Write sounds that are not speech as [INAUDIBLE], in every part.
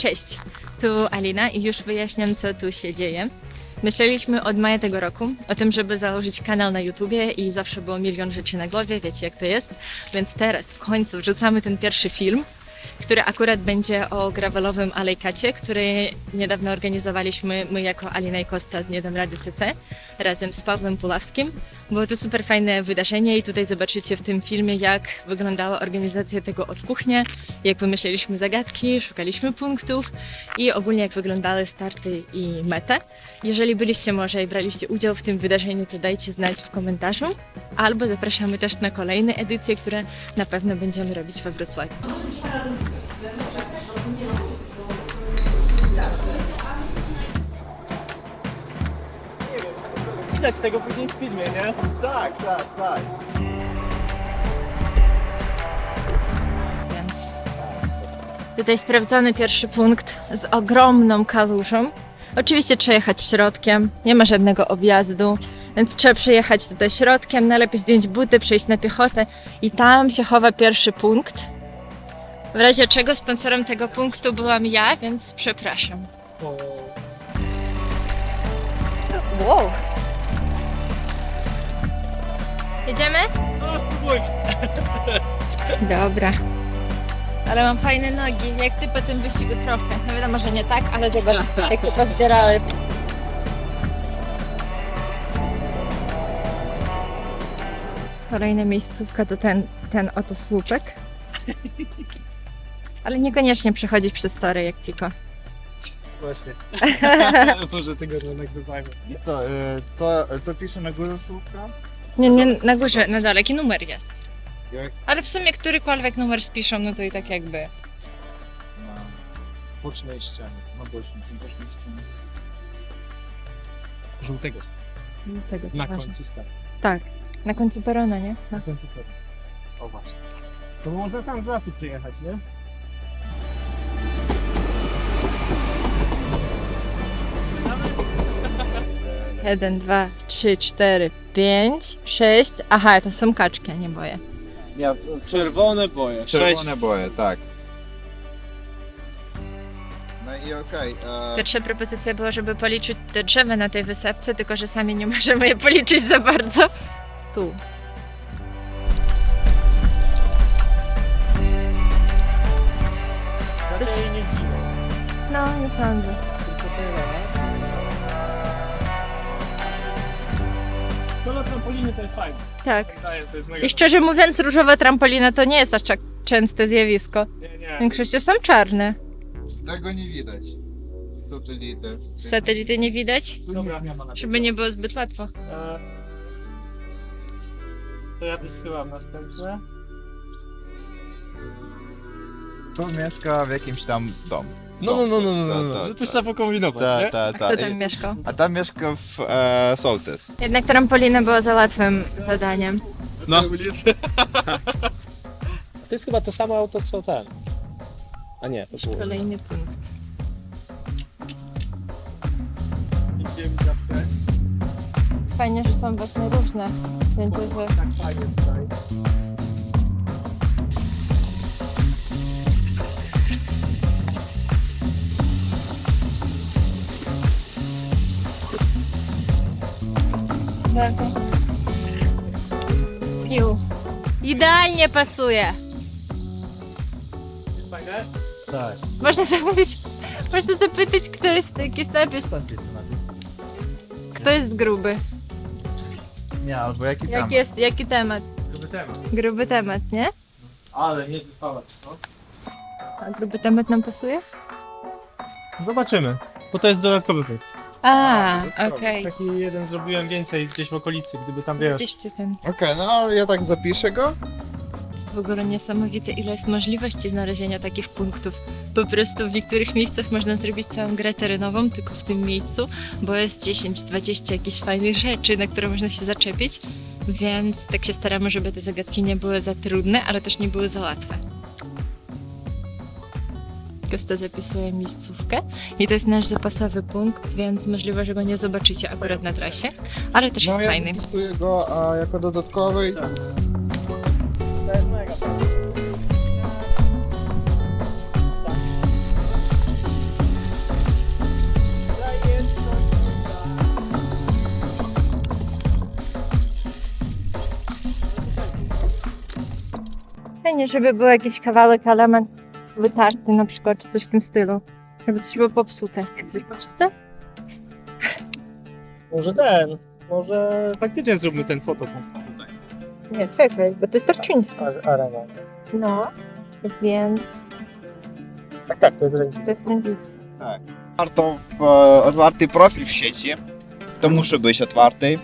Cześć, tu Alina i już wyjaśniam, co tu się dzieje. Myśleliśmy od maja tego roku o tym, żeby założyć kanał na YouTubie i zawsze było milion rzeczy na głowie, wiecie jak to jest. Więc teraz w końcu wrzucamy ten pierwszy film, który akurat będzie o gravelowym alejkacie, który niedawno organizowaliśmy my jako Alina i Kosta z Niedem Rady CC razem z Pawłem Pulawskim. Było to super fajne wydarzenie i tutaj zobaczycie w tym filmie, jak wyglądała organizacja tego od kuchni, jak wymyśleliśmy zagadki, szukaliśmy punktów i ogólnie jak wyglądały starty i metę. Jeżeli byliście może i braliście udział w tym wydarzeniu, to dajcie znać w komentarzu, albo zapraszamy też na kolejne edycje, które na pewno będziemy robić we Wrocławiu. Widać tego później w filmie, nie? Tak, tak, tak. Więc tutaj sprawdzony pierwszy punkt z ogromną kalużą. Oczywiście trzeba jechać środkiem, nie ma żadnego objazdu, więc trzeba przejechać tutaj środkiem, najlepiej zdjąć buty, przejść na piechotę i tam się chowa pierwszy punkt. W razie czego sponsorem tego punktu byłam ja, więc przepraszam. Wow. Jedziemy? No spróbuj. Dobra. Ale mam fajne nogi, jak ty po tym wyścigu trochę. No wiadomo, że nie tak, ale zobacz, [LAUGHS] jak się pozbierały. Kolejna miejscówka to ten, ten oto słupek. Ale niekoniecznie przechodzić przez tory jak Kiko. Właśnie. [LAUGHS] Może tego nie nagrywajmy. I co, y, co, co pisze na górze słupka? Nie, nie, na górze, na dole, jaki numer jest. Jak Ale w sumie którykolwiek numer spiszą, no to i tak jakby. na bocznej ścianie. Na bocznej, bocznej ścianie. Żółtego. Tego Na ważne. końcu stacji. Tak, na końcu perona, nie? No. Na końcu tego. O właśnie. To można tam z lasu przyjechać, nie? Jeden, dwa, trzy, cztery, pięć, sześć. Aha, to są kaczki, a nie boję. Co- Czerwone boje. czerwone boje, tak. No i okej. e, Pierwsza propozycja była, żeby policzyć te drzewa na tej wysepce, tylko że sami nie [LAUGHS] możemy je policzyć za bardzo. Tu. No, nie sądzę. Trampolinie to jest fajne. Tak. To jest mega. I szczerze mówiąc, różowa trampolina to nie jest aż tak częste zjawisko. Nie, nie. W większości są czarne. Z tego nie widać. Z satelity. Z satelity nie widać, Dobra. żeby nie było zbyt łatwo. E, To ja wysyłam następne. Tu mieszka w jakimś tam domu. No, no, no, no, no, no, Ta, no. ta, że coś ta. trzeba pokombinować, Tak, nie? tak, A kto tak. tam mieszkał? A tam mieszka w e, Sołtys. Jednak trampolina była za łatwym zadaniem. No. [LAUGHS] To jest chyba to samo auto, co ten. A nie, to było. Kolejny punkt. Fajnie, że są właśnie różne. Będzie, że Tutaj. Pił. Idealnie pasuje. Jest fajne? Tak. Można zamówić, można zapytać, kto jest, jaki jest napis. Kto jest gruby? Nie, albo jaki tam. Jaki jest, jaki temat? Gruby temat. Gruby temat, nie? Ale nie wypalać, no. A gruby temat nam pasuje? Zobaczymy, bo to jest dodatkowy punkt. A, okej. Taki jeden zrobiłem więcej gdzieś w okolicy, gdyby tam wiesz. Piszcie ten. Okej, no ja tak zapiszę go. To jest w ogóle niesamowite, ile jest możliwości znalezienia takich punktów. Po prostu w niektórych miejscach można zrobić całą grę terenową, tylko w tym miejscu, bo jest 10-20 jakichś fajnych rzeczy, na które można się zaczepić, więc tak się staramy, żeby te zagadki nie były za trudne, ale też nie były za łatwe podcastu zapisuję miejscówkę i to jest nasz zapasowy punkt, więc możliwe, że go nie zobaczycie akurat na trasie, ale też no, jest ja fajny. Zapisuję go a jako dodatkowy. I... Fajnie, żeby był jakiś kawałek, element wytarty na przykład, czy coś w tym stylu. Żeby coś było popsute. Jest coś popsute? Może ten, może faktycznie zróbmy ten fotopunkt tutaj. Nie, czekaj, bo to jest Tarczyński. A- Arena. No, więc Tak, tak, to jest ręcznik. to jest Tarczyński. Warto w, e, otwarty profil w sieci. To musi być otwarty,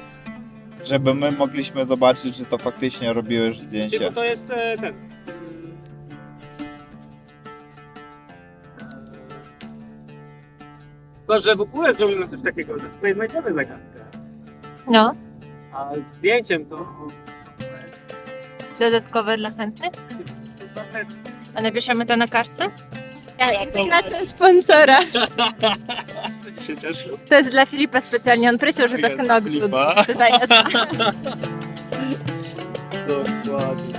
żeby my mogliśmy zobaczyć, że to faktycznie robiłeś Czy zdjęcie. bo to jest e, ten. Chyba, że w ogóle zrobimy coś takiego, że tutaj znajdziemy zagadkę. No, A zdjęciem to... dodatkowe dla chętnych. A napiszemy to na kartce? Ja, integracja sponsora. Będę się cieszył. To jest dla Filipa specjalnie. On prosił, żeby Jest Filipa. Tutaj jest. [LAUGHS] Dokładnie.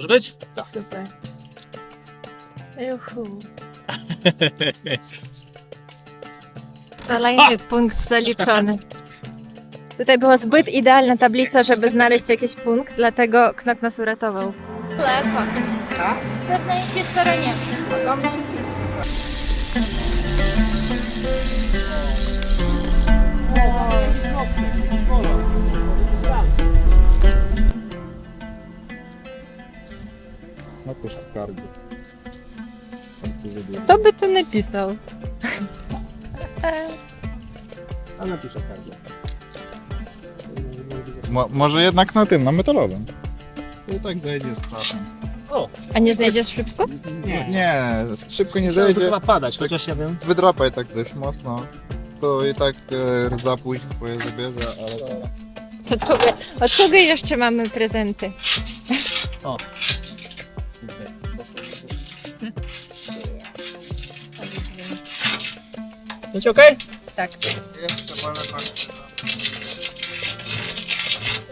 Może być? Tak. Super. Juhu. [LAUGHS] Kolejny punkt zaliczony. Tutaj była zbyt idealna tablica, żeby znaleźć jakiś punkt, dlatego Knok nas uratował. Lepo. Też na jakiej stronie? W kardzie. Kto by to napisał? A napiszę kardio. Mo- może jednak na tym, na metalowym. I tak zejdzie z czasem. O, A nie znajdziesz szybko? Nie, nie szybko nie to zejdzie. chyba padać, chociaż ja wiem. Wydrapaj tak dość mocno. To i tak e, rdza później twoje zabierze, ale to... Od kogo, od kogo jeszcze mamy prezenty? Będzie okej? Tak. Tak.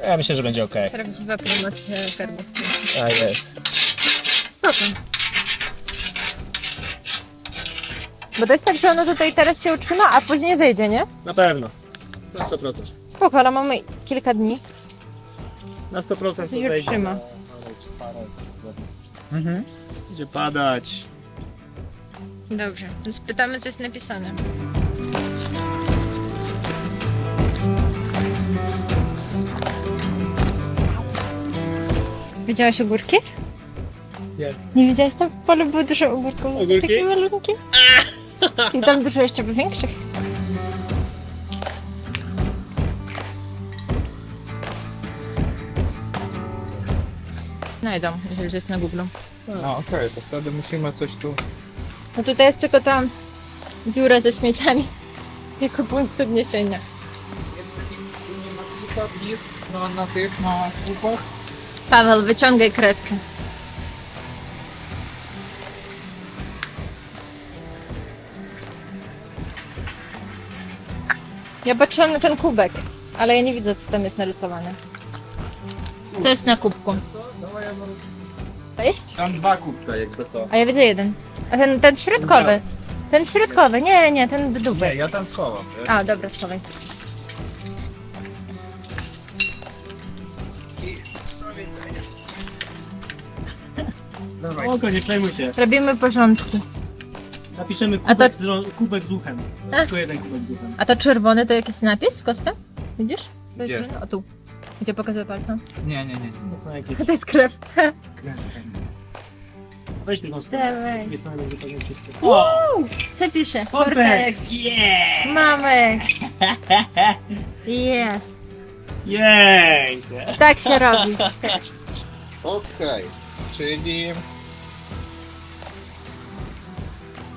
Ja myślę, że będzie okej. Prawdziwa promocja karnowska. A jest. Spoko. Bo to jest tak, że ono tutaj teraz się utrzyma, a później zejdzie, nie? Na pewno. Na 100%. Spoko, ale mamy kilka dni. Na 100% Coś tutaj utrzyma. Mhm. Będzie padać. Dobrze, więc pytamy, co jest napisane. Widziałeś ogórki? Nie. Nie widziałeś tam? W polu było dużo ogórków. Ogórki? Takie malunki. [LAUGHS] I tam dużo jeszcze większych. Znajdą, jeżeli jest na Google. No okej, to wtedy musimy coś tu... No tutaj jest tylko ta dziura ze śmieciami [LAUGHS] jako punkt odniesienia. nie napisać nic na, na tych, na słupach? Paweł, wyciągaj kredkę. Ja patrzyłam na ten kubek, ale ja nie widzę, co tam jest narysowane. To jest na kubku. Sześć? Tam dwa kubka jakby co. A ja widzę jeden. A ten, ten środkowy. Ten środkowy, nie, nie, ten w dupę. Nie, ja tam schowam, wiesz? A, dobra, schowaj. [LAUGHS] Dawaj. Oko, nie przejmuj się. Robimy porządki. Napiszemy A kubek, z, ro- kubek z uchem. A? Tylko jeden kubek z uchem. A to czerwony to jakiś napis, Kosta? Widzisz? Gdzie? O tu. Gdzie pokazuję palcem? Nie, nie, nie. To są jakieś To jest krew. kręcki. Weź mi kostkę. Dawaj. Z drugiej strony będzie pewnie czysty. Co pisze? Cortex! Yeah! Mamy! [LAUGHS] Jest. Jej! Tak się robi. [LAUGHS] Okej, czyli...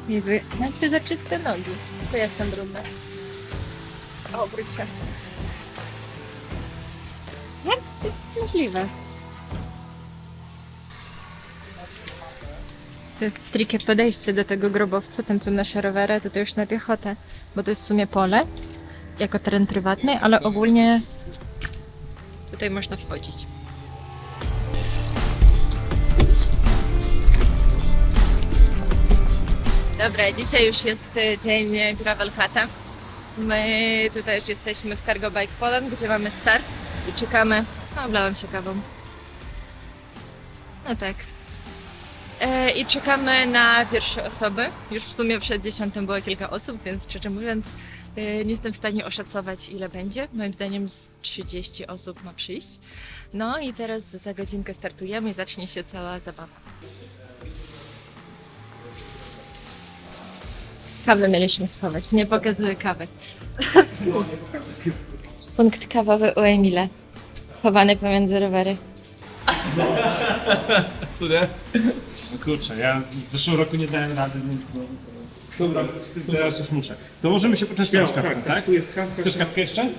Nie wy... Macie za czyste nogi. To jestem brudna. O, obróć się. Jest możliwe? To jest trikie podejście do tego grobowca. Tam są nasze rowery, tutaj już na piechotę, bo to jest w sumie pole, jako teren prywatny, ale ogólnie tutaj można wchodzić. Dobra, dzisiaj już jest y, dzień y, Gravel. My tutaj już jesteśmy w Cargo Bike Poland, gdzie mamy start i czekamy. No, oblałam się kawą. No tak. E, I czekamy na pierwsze osoby. Już w sumie przed dziesiątym było kilka osób, więc szczerze mówiąc e, nie jestem w stanie oszacować ile będzie. Moim zdaniem z 30 osób ma przyjść. No i teraz za godzinkę startujemy i zacznie się cała zabawa. Kawę mieliśmy schować, nie pokazuję kawy. Punkt kawowy u Emila. Chowany pomiędzy rowery. [LAUGHS] Co nie? No kurczę, ja w zeszłym roku nie dałem rady, więc no... Dobra, teraz już muszę. To możemy się poczęstować kawką, tak? Tu jest kawka. Chcesz kawkę jeszcze?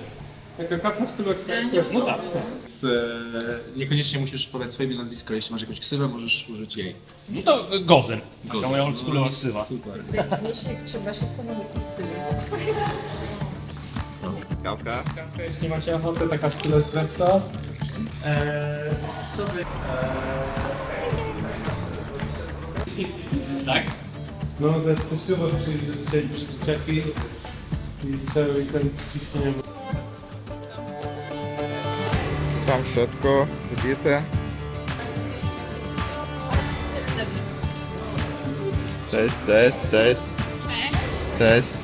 Taka kawka w stylu ekspresu. No tak. Z, e, niekoniecznie musisz podać swoje imię, nazwisko, jeśli masz jakąś ksywę, możesz użyć jej. No to Gozen. Taka moja oldschoolowa ksywa. Super. trzeba szybko Kawka. Jeśli macie ochotę, taka w stylu espresso. Eee, sobie... Tak? No to jest teściowo, przyjdzie dzisiaj przy dzieciaki i cały weekend ciśnienie. Tam w środku zapisy. Cześć, cześć, cześć. Cześć.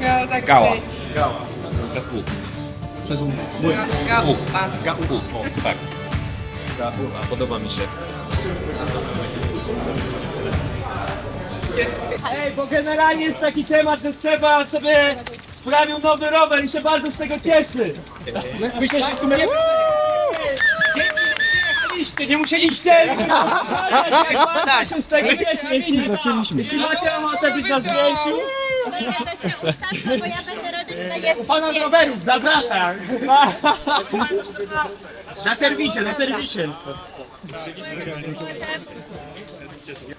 Miało tak Gała. być. Przez łuk. Przez łuk. Gała. Ga łuk, o, tak. Ga łuk, a podoba mi się. Ej, bo generalnie jest taki temat, że Seba sobie sprawił nowy rower i się bardzo z tego cieszy. Myślę, że. Jechaliście, nie musieliście! [LAUGHS] Jeśli, jeśli macie ochotę być na zdjęciu. Ja to się ustawmy, bo ja będę robić na jest Pana rowerów, zapraszam! [LAUGHS] Na serwisie, na serwisie.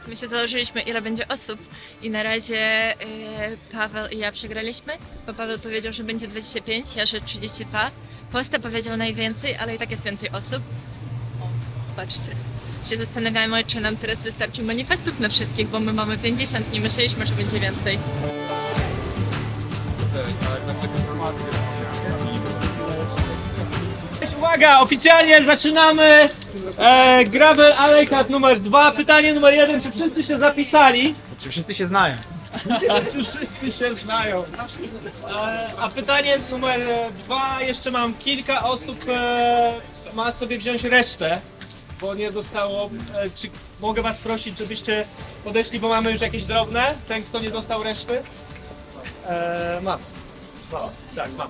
My się założyliśmy, ile będzie osób i na razie y, Paweł i ja przegraliśmy, bo Paweł powiedział, że będzie 25, ja, że 32. Posta powiedział najwięcej, ale i tak jest więcej osób. Patrzcie. Się zastanawiamy, czy nam teraz wystarczy manifestów na wszystkich, bo my mamy 50, nie myśleliśmy, że będzie więcej. Uwaga, oficjalnie zaczynamy e, Gravel Alekat numer dwa. Pytanie numer jeden, czy wszyscy się zapisali? Czy wszyscy się znają? [LAUGHS] czy wszyscy się znają? E, a pytanie numer dwa, jeszcze mam kilka osób, e, ma sobie wziąć resztę, bo nie dostało, e, czy mogę was prosić, żebyście podeszli, bo mamy już jakieś drobne, ten kto nie dostał reszty? E, mam. Mam, tak, mam.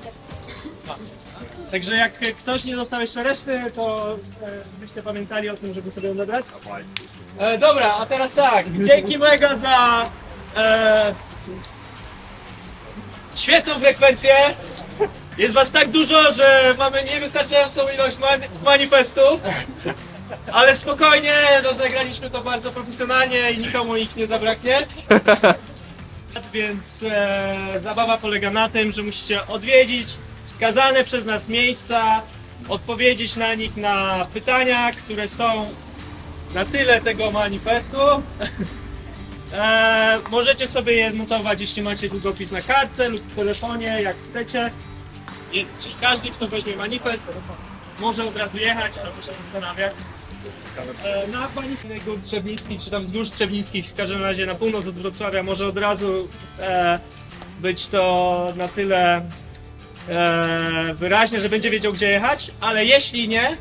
mam. Także jak ktoś nie dostał jeszcze reszty, to e, byście pamiętali o tym, żeby sobie ją odebrać. E, dobra, a teraz tak. Dzięki mega za e, świetną frekwencję. Jest was tak dużo, że mamy niewystarczającą ilość man manifestów. Ale spokojnie, rozegraliśmy to bardzo profesjonalnie i nikomu ich nie zabraknie. [LAUGHS] Więc e, zabawa polega na tym, że musicie odwiedzić wskazane przez nas miejsca, odpowiedzieć na nich na pytania, które są na tyle tego manifestu. [LAUGHS] E, możecie sobie je notować, jeśli macie długopis na kartce lub w telefonie, jak chcecie. I, czyli każdy, kto weźmie manifest, może od razu jechać albo się zastanawiać. Na manifest gór Trzebnickich, czy tam wzgórz Trzebnickich, w każdym razie na północ od Wrocławia, może od razu e, być to na tyle e, wyraźne, że będzie wiedział, gdzie jechać, ale jeśli nie,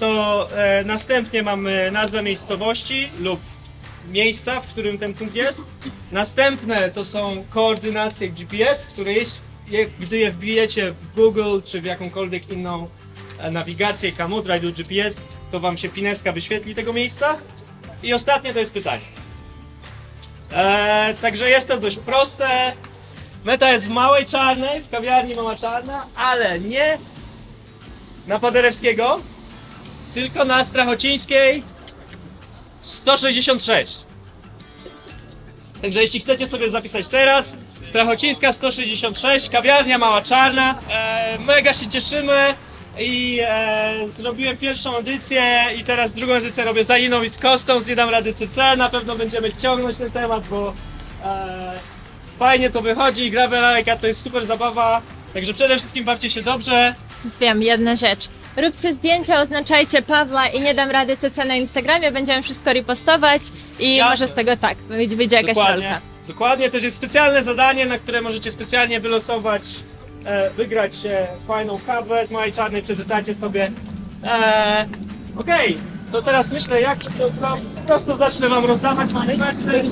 to e, następnie mamy nazwę miejscowości lub miejsca, w którym ten punkt jest. Następne to są koordynacje GPS, które jest, je, gdy je wbijecie w Google czy w jakąkolwiek inną nawigację, Kamudra lub GPS, to wam się pineska wyświetli tego miejsca. I ostatnie to jest pytanie. E, także jest to dość proste. Meta jest w Małej Czarnej, w kawiarni Mała Czarna, ale nie na Paderewskiego, tylko na Strachocińskiej 166. Także jeśli chcecie sobie zapisać teraz, Strachocińska 166, kawiarnia Mała Czarna. E, mega się cieszymy. I e, zrobiłem pierwszą edycję i teraz drugą edycję robię za Iną i z Kostą, z Nie dam rady CC, na pewno będziemy ciągnąć ten temat, bo e, fajnie to wychodzi i gra Lajka to jest super zabawa, także przede wszystkim bawcie się dobrze, Wiem, jedna rzecz. Róbcie zdjęcia, oznaczajcie Pawła i nie dam rady CC na Instagramie, będziemy wszystko repostować i Jasne. może z tego tak, wyjdzie jakaś Dokładnie. walka. Dokładnie, też jest specjalne zadanie, na które możecie specjalnie wylosować, e, wygrać e, fajną kawę z mojej czarnej, przeczytacie sobie. E, Okej, to teraz myślę, jak to zrobić. Po prostu zacznę wam rozdawać manifesty.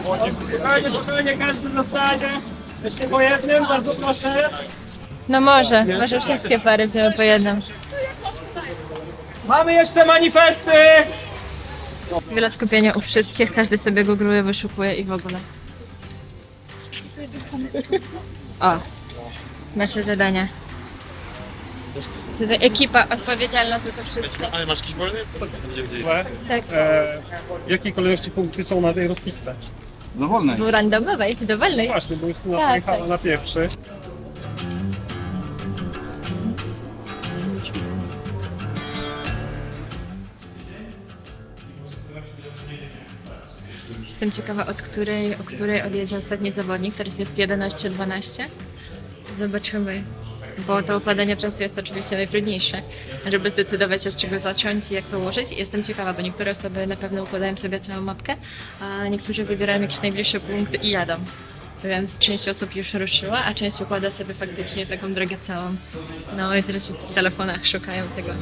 Spokojnie, spokojnie, każdy dostanie. Jeszcze po jednym, bardzo proszę. No może, może wszystkie pary wzięły po jednym. Mamy jeszcze manifesty! Wiele skupienia u wszystkich, każdy sobie googluje, wyszukuje i w ogóle. O, nasze zadania. Tutaj Ekipa odpowiedzialna za to wszystko. Ale masz jakiś wolny? Tak, E, jakiej kolejności punkty są na tej rozpisce? Dowolne. w randomowej, dowolnej. Właśnie, bo jest tu Tak, tak. na pierwszy. Jestem ciekawa, od której, o której odjedzie ostatni zawodnik. Teraz jest 11-12. Zobaczymy. Bo to układanie czasu jest oczywiście najtrudniejsze, żeby zdecydować się z czego zacząć i jak to ułożyć. Jestem ciekawa, bo niektóre osoby na pewno układają sobie całą mapkę, a niektórzy wybierają jakieś najbliższe punkty i jadą. Więc część osób już ruszyła, a część układa sobie faktycznie taką drogę całą. No i teraz wszyscy w telefonach szukają tego.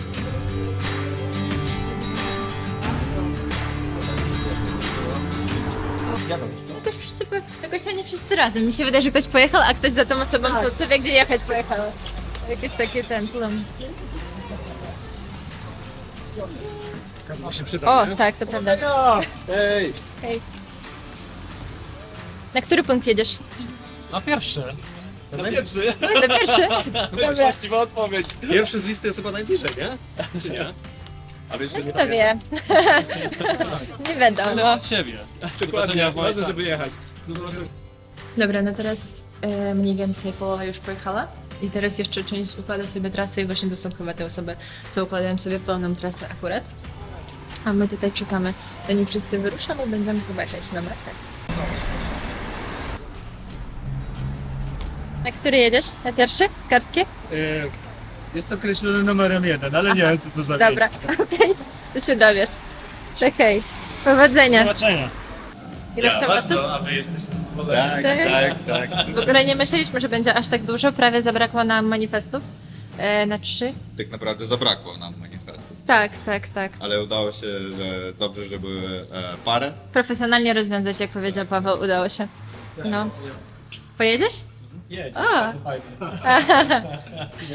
Jakoś oni wszyscy razem. Mi się wydaje, że ktoś pojechał, a ktoś za tą osobą, co, co wie gdzie jechać, pojechał. Jakieś takie ten plum. się przyda. O, tak, to prawda. Hej! Hej. Na który punkt jedziesz? Na pierwszy. Na pierwszy? [LAUGHS] Dobra, Właściwa odpowiedź. Pierwszy z listy jest chyba najbliżej, nie? Czy nie? Ale jeszcze nie kto wie. [LAUGHS] Nie wiadomo. od siebie. Dokładnie, ważne, żeby jechać. Dobra, no teraz e, mniej więcej połowa już pojechała. I teraz jeszcze część układa sobie trasę i właśnie to są chyba te osoby, co układają sobie pełną trasę akurat. A my tutaj czekamy, zanim wszyscy wyruszą i będziemy chyba jechać na metę. Na który jedziesz? Na pierwszy? Z kartki? Jest określony numerem jeden, ale nie wiem co to za Dobra, [LAUGHS] okej, to się dowiesz. Okej, powodzenia. Zobaczenia. Ile tam osób? a wy jesteście Tak, tak, [LAUGHS] tak. W ogóle nie myśleliśmy, że będzie aż tak dużo, prawie zabrakło nam manifestów. E, na trzy? Tak naprawdę zabrakło nam manifestu. Tak, tak, tak. Ale udało się, że dobrze, że były e, parę. Profesjonalnie rozwiązać, jak powiedział Paweł, udało się. No. Pojedziesz? Jedź. A.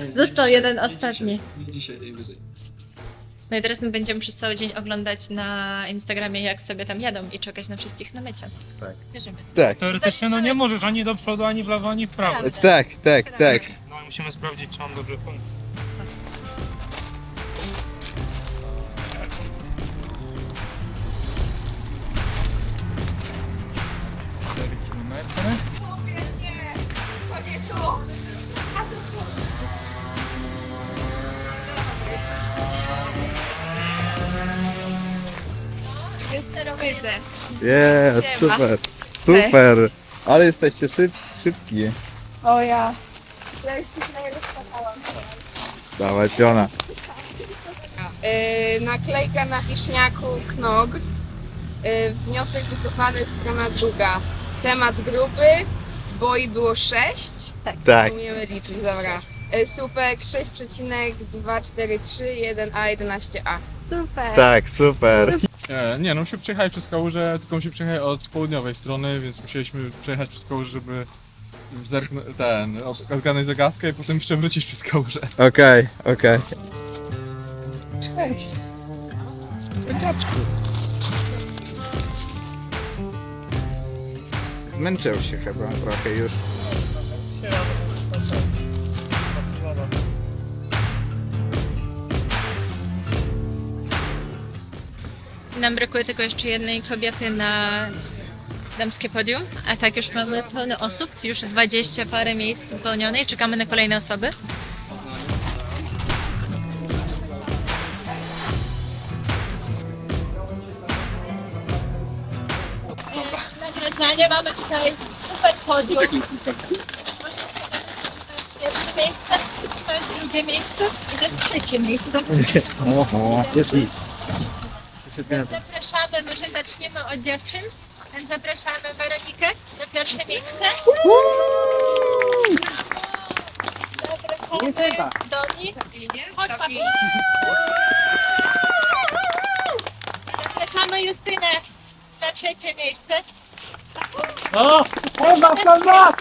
[LAUGHS] [LAUGHS] Został jeden ostatni. Dzisiaj najwyżej. No i teraz my będziemy przez cały dzień oglądać na Instagramie, jak sobie tam jadą i czekać na wszystkich na mycie. Tak. Wierzymy. Tak, Teoretycznie no nie możesz ani do przodu, ani w lewo, ani w prawo. Prawda. tak, tak, tak. No i musimy sprawdzić, czy on dobrze funkcjonuje. Jest, super, super. Ale jesteście szyb, szybki. O ja. Dawaj, piona. Yy, naklejka na wiśniaku Knog. Yy, wniosek wycofany, strona druga. Temat grupy. Boi było 6. Tak. Tak. Umiemy liczyć, dobra. Yy, słupek 6,243, 1A, 11A. Super. Tak, super. E, nie, no musimy przejechać przez kałużę, tylko musimy przejechać od południowej strony, więc musieliśmy przejechać przez kałużę, żeby zerknąć, ten, od- odgadnąć zagadkę i potem jeszcze wrócić przez kałużę. Okej, okej. Zmęczył się chyba trochę już. Nam brakuje tylko jeszcze jednej kobiety na damskie podium, a tak już mamy pełno osób, już 20 parę miejsc wypełnione i czekamy na kolejne osoby. Nagradzanie mamy tutaj super podium. Pierwsze miejsce, to jest drugie miejsce i to jest trzecie miejsce. Więc zapraszamy, może zaczniemy od dziewczyn. Więc zapraszamy Weronikę na pierwsze miejsce. Zapraszamy. Chodź, papi. Zapraszamy Justynę na trzecie miejsce. O! Chyba to nas!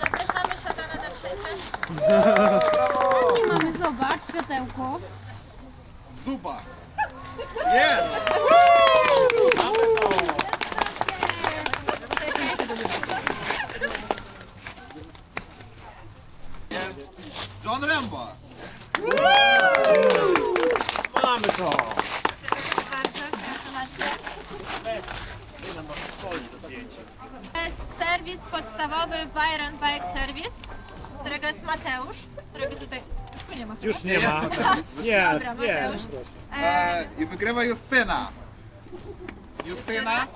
Zapraszamy Szatana na trzecie. Mamy, zobacz, światełko. Jest! Jest John Rambo! Mamy to! Bardzo, gratulacje. To jest serwis podstawowy Byron Bike Service, którego jest Mateusz, którego tutaj już nie ma. Już nie ma. Nie, Dobra, Mateusz. E, E, I wygrywa Justyna. Justyna?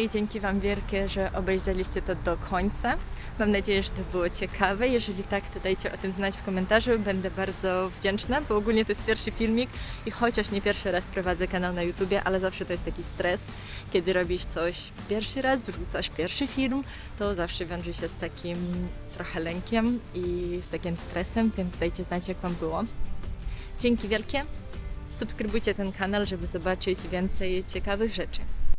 Hej, dzięki Wam wielkie, że obejrzeliście to do końca. Mam nadzieję, że to było ciekawe. Jeżeli tak, to dajcie o tym znać w komentarzu. Będę bardzo wdzięczna, bo ogólnie to jest pierwszy filmik i chociaż nie pierwszy raz prowadzę kanał na YouTubie, ale zawsze to jest taki stres, kiedy robisz coś pierwszy raz, wrzucasz pierwszy film, to zawsze wiąże się z takim trochę lękiem i z takim stresem, więc dajcie znać, jak Wam było. Dzięki wielkie. Subskrybujcie ten kanał, żeby zobaczyć więcej ciekawych rzeczy.